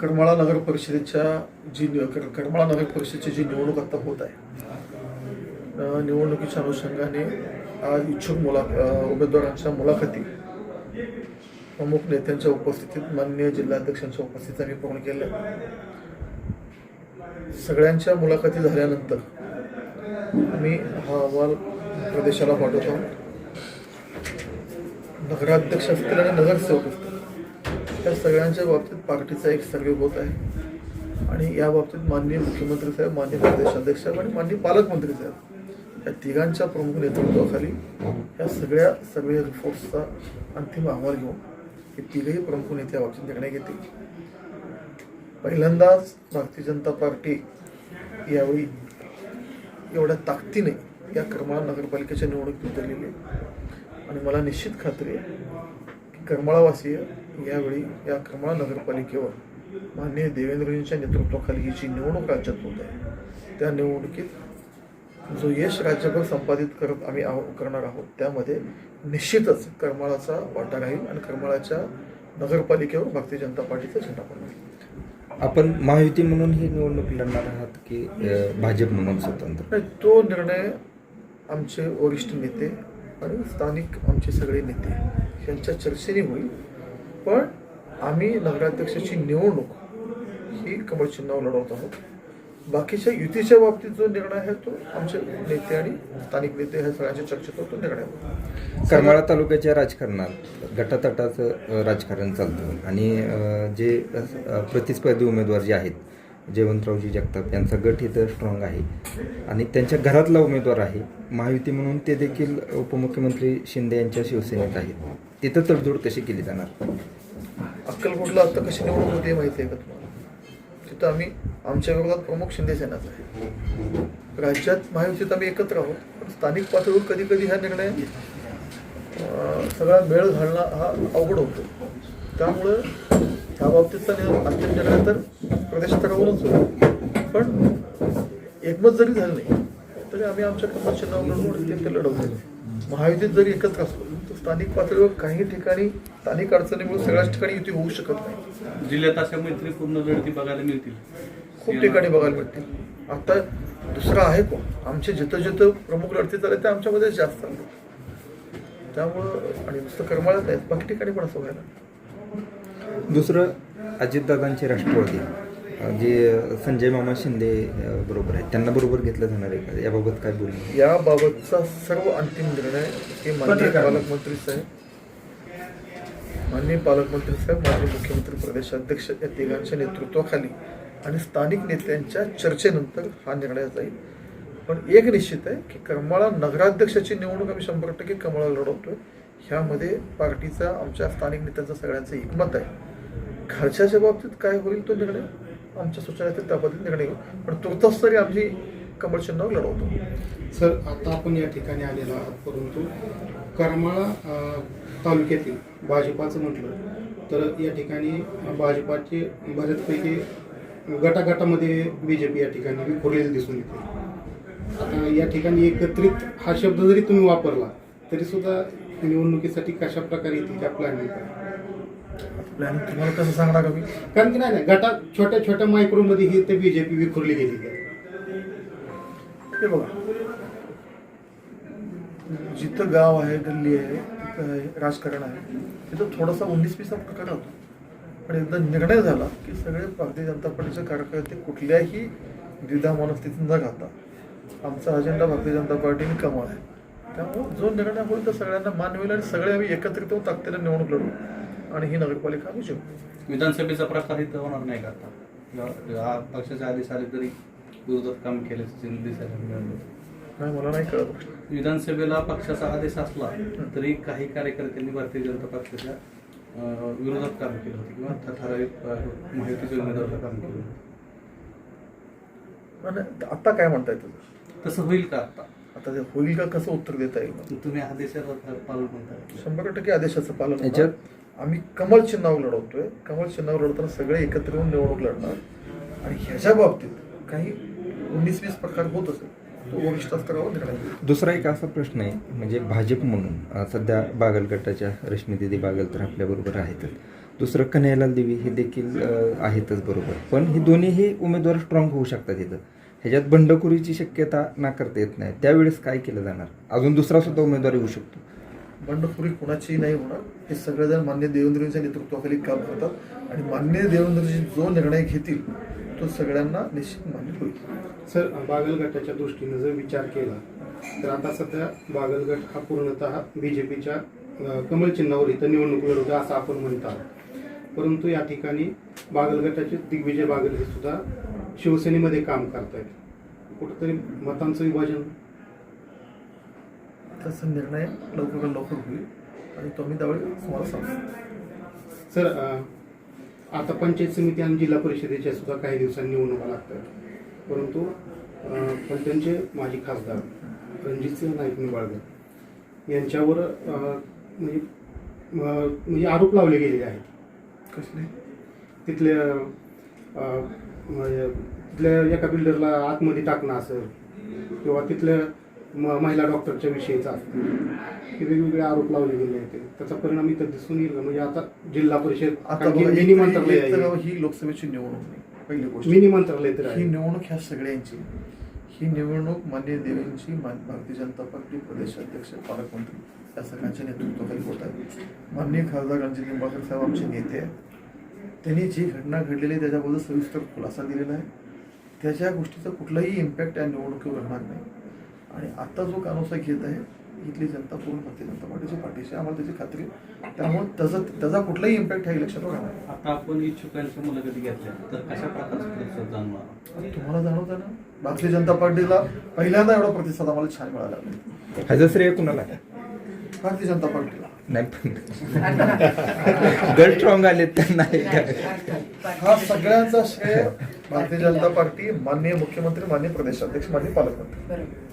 करमाळा नगर परिषदेच्या जी करमाळा नगर परिषदेची जी निवडणूक आता होत आहे निवडणुकीच्या अनुषंगाने आज इच्छुक मुला उमेदवारांच्या मुलाखती प्रमुख नेत्यांच्या उपस्थितीत माननीय जिल्हाध्यक्षांच्या उपस्थितीत आम्ही पूर्ण केल्या. सगळ्यांच्या मुलाखती झाल्यानंतर आम्ही हा अहवाल प्रदेशाला पाठवतो. नगराध्यक्ष असतील आणि नगरसेवक असतील. या सगळ्यांच्या बाबतीत पार्टीचा एक सर्वे होत आहे. आणि या बाबतीत माननीय मुख्यमंत्री साहेब माननीय प्रदेशाध्यक्ष साहेब आणि माननीय पालकमंत्री साहेब या तिघांच्या प्रमुख नेतृत्वाखाली या सगळ्या सर्वे रिपोर्ट्सचा अंतिम अहवाल घेऊन हे तिघही प्रमुख नेते या बाबतीत निर्णय घेतील. पहिल्यांदाच भारतीय जनता पार्टी यावेळी एवढ्या ताकदीने या करमाळा नगरपालिकेच्या निवडणुकीत उतरलेली आहे. आणि मला निश्चित खात्री आहे करमाळावासीय यावेळी या करमाळा नगरपालिकेवर माननीय देवेंद्रजींच्या नेतृत्वाखाली ही जी निवडणूक राज्यात होत आहे त्या निवडणुकीत जो यश राज्यभर संपादित करत आम्ही आहो करणार आहोत त्यामध्ये निश्चितच करमाळाचा वाटा राहील आणि करमाळाच्या नगरपालिकेवर भारतीय जनता पार्टीचा झेंडा पडणार आपण महायुती म्हणून ही निवडणूक लढणार आहात की भाजप म्हणून स्वतंत्र? तो निर्णय आमचे वरिष्ठ नेते आणि स्थानिक आमचे सगळे नेते यांच्या चर्चेने होईल. पण आम्ही नगराध्यक्षाची निवडणूक ही कमळ चिन्हावर लढवत आहोत. बाकीच्या युतीच्या बाबतीत जो निर्णय आहे तो आमचे नेते आणि स्थानिक नेते ह्या सगळ्यांच्या चर्चेत तो निर्णय होईल. करमाळा तालुक्याच्या राजकारणात गटातटाचं राजकारण चालतं. आणि जे प्रतिस्पर्धी उमेदवार जे आहेत जयवंतरावजी जगताप यांचा गट इथं स्ट्रॉंग आहे. आणि त्यांच्या घरातला उमेदवार आहे. महायुती म्हणून ते देखील उपमुख्यमंत्री शिंदे यांच्या शिवसेनेत आहेत. तिथं तडजोड कशी केली जाणार? अक्कलकोटला आता कशी निवडणूक होते माहिती आहे का तुम्हाला? तिथं आम्ही आमच्या विरोधात प्रमुख शिंदे सेनाच आहे. राज्यात महायुतीत आम्ही एकत्र आहोत. पण स्थानिक पातळीवर कधी कधी हा निर्णय सगळा मेळ घालणं हा अवघड होतो. त्यामुळं ह्या बाबतीतचा निर्णय अंतिम निर्णय तर प्रदेश स्तरावरूनच होईल पण एकमत जरी झालं नाही तरी आम्ही आमच्या कमल चिन्हावर लढवून ते- लढवतो महायुतीत जरी एकत्र असलो तर स्थानिक पातळीवर काही ठिकाणी स्थानिक अडचणीमुळे सगळ्याच ठिकाणी युती होऊ शकत नाही. जिल्ह्यात अशा मैत्रीपूर्ण लढती बघायला मिळतील. खूप ठिकाणी बघायला मिळतील. आता दुसरं आहे कोण? आमचे जिथं जिथं प्रमुख लढती चालले ते आमच्यामध्ये जास्त आहेत. त्यामुळं आणि नुसतं करमाळ्यात आहेत बाकी ठिकाणी पण असं व्हायला दुसरं अजितदादांचे राष्ट्रवादी. जे संजय मामा शिंदे बरोबर आहेत. त्यांना बरोबर घेतलं जाणार आहे का? याबाबत काय बोलणं? याबाबतचा सर्व अंतिम निर्णय हे माननीय पालकमंत्री साहेब माननीय पालकमंत्री साहेब माननीय मुख्यमंत्री प्रदेशाध्यक्ष या तिघांच्या नेतृत्वाखाली आणि स्थानिक नेत्यांच्या चर्चेनंतर हा निर्णय जाईल. पण एक निश्चित आहे की करमाळा नगराध्यक्षाची निवडणूक आम्ही शंभर टक्के कमळाला लढवतोय. ह्यामध्ये पार्टीचा आमच्या स्थानिक नेत्यांचं सगळ्यांचं एकमत आहे. खर्चाच्या बाबतीत काय होईल तो निर्णय? आमच्या सूचना आहेत त्या पद्धतीने निर्णय घेऊ. पण तुर्तास तरी आमची कमळ चिन्हावर लढवतो. सर आता आपण या ठिकाणी आलेलो आहोत परंतु करमाळा तालुक्यातील भाजपाचं म्हटलं तर या ठिकाणी भाजपाचे बऱ्याचपैकी गटागटामध्ये बी जे पी या ठिकाणी विखुरलेली दिसून येते. आता या ठिकाणी एकत्रित हा शब्द जरी तुम्ही वापरला तरी सुद्धा निवडणुकीसाठी कशा प्रकारे येतील त्या प्लॅनिंग प्लॅन तुम्हाला कसं सांगणार का मी? कारण की नाही नाही गटात छोट्या छोट्या मायक्रोमध्ये ही ते बी जे पी विखुरली गेली हे बघा. जिथं गाव आहे गल्ली आहे तिथं राजकारण आहे तिथं थोडासा उन्नीस वीसचा प्रकार होतो. पण एकदा निर्णय झाला की सगळे भारतीय जनता पार्टीचे कार्यकर्ते कुठल्याही द्विधा मनस्थितीत न घालता आमचा अजेंडा भारतीय जनता पार्टीने कमाल आहे. त्यामुळं जो निर्णय होईल तो सगळ्यांना मान होईल आणि सगळे आम्ही एकत्रित होऊन ताकदीला निवडणूक लढू. आणि ही नगरपालिका आम्ही जिंकू विधानसभेचा प्रकार इथं होणार नाही का आता? किंवा हा पक्षाचे आदेश आले तरी विरोधात काम केल्याचं चिन्ह दिसायला मिळालं नाही. मला नाही कळत विधानसभेला पक्षाचा आदेश असला तरी काही कार्यकर्त्यांनी भारतीय जनता पक्षाच्या अं, विरोधात काम केलं होतं किंवा त्या ठराविक अं, माहितीच्या उमेदवाराला काम केलं होतं. आता काय म्हणताय तुझं तसं होईल का आता? आता ते होईल का कसं उत्तर देता येईल? तुम्ही आदेशाला पालन म्हणताय शंभर टक्के आदेशाचं पालन होणार. याच्यात- आम्ही कमळ चिन्हावर लढवतोय. कमळ चिन्हावर लढताना सगळे एकत्र येऊन निवडणूक लढणार. आणि ह्याच्या बाबतीत काही उन्नीस वीस प्रकार होत असेल तो वरिष्ठ स्तरावर निर्णय दुसरा एक असा प्रश्न आहे म्हणजे भाजप म्हणून सध्या बागल गटाच्या रश्मी दिदी बागल तर आपल्याबरोबर आहेतच दुसरं कन्हैयालाल देवी हे देखील आहेतच बरोबर. पण हे दोन्हीही उमेदवार स्ट्रॉंग होऊ शकतात इथं. ह्याच्यात बंडखोरीची शक्यता नाकारता येत नाही. त्यावेळेस काय केलं जाणार? अजून दुसरा सुद्धा उमेदवार येऊ शकतो. बंडखोरी कुणाचीही नाही होणार. हे सगळेजण मान्य देवेंद्रजींच्या नेतृत्वाखाली काम करतात. आणि मान्य देवेंद्रजी जो निर्णय घेतील तो सगळ्यांना निश्चित मान्य होईल. सर बागलगटाच्या दृष्टीनं जर विचार केला तर आता सध्या बागलगट हा पूर्णतः बी जे पीच्या कमल चिन्हावर इथं निवडणूक लढवतो असं आपण म्हणत आहोत. परंतु या ठिकाणी बागलगटाचे दिग्विजय बागल हे सुद्धा शिवसेनेमध्ये काम करतायत. कुठंतरी मतांचं विभाजन त्याचा निर्णय लवकर लवकर होईल आणि तो मी त्यावेळी तुम्हाला सांगतो सर आता पंचायत समिती आणि जिल्हा परिषदेच्या सुद्धा काही दिवसांनी निवडणुका लागतात. परंतु पण त्यांचे माजी खासदार रणजितसिंह नाईक निंबाळकर यांच्यावर म्हणजे म्हणजे आरोप लावले गेलेले आहेत. कसले? तिथले अं, म्हणजे तिथल्या एका बिल्डरला आतमध्ये टाकणं असेल किंवा तिथल्या म- महिला डॉक्टरच्या विषयीचा. असेल हे वेगवेगळे आरोप लावले गेले आहेत. त्याचा परिणाम इथं दिसून येईल? म्हणजे आता जिल्हा परिषद आता कारण की बघा, मिनी एक- मंत्रालय एक तर आहे. ही लोकसभेची निवडणूक नाही पहिली गोष्ट. मिनी मंत्रालय तर ही आहे निवडणूक ह्या सगळ्यांची. ही निवडणूक मान्य देवेंची भारतीय जनता पार्टी प्रदेश अध्यक्ष पालकमंत्री या सगळ्यांच्या नेतृत्वाखाली होत आहे. माननीय खासदार रणजित निंबाळकर साहेब आमचे नेते आहेत. त्यांनी जी घटना घडलेली आहे त्याच्याबद्दल सविस्तर खुलासा दिलेला आहे. त्याच्या गोष्टीचा कुठलाही इम्पॅक्ट या निवडणुकीवर राहणार नाही. आणि आता जो कानोसा घेत आहे इथली जनता पूर्ण भारतीय जनता पार्टीची पाठीशी आहे. आम्हाला त्याची खात्री आहे. त्यामुळे त्याचा त्याचा कुठलाही इम्पॅक्ट ह्या इलेक्शनवर. आता आपण इच्छुकांच्या मुलाखती घेतल्या तर कशा प्रकारचा प्रतिसाद जाणवणार तुम्हाला जाणवतं ना भारतीय जनता पार्टीला पहिल्यांदा एवढा प्रतिसाद आम्हाला छान मिळाला ह्याचं श्रेय कुणाला? भारतीय जनता पार्टीला नाही गट स्ट्रॉंग आलेत त्यांना हे सगळ्यांचा श्रेय भारतीय जनता पार्टी माननीय मुख्यमंत्री माननीय प्रदेशाध्यक्ष माननीय पालकमंत्री बरोबर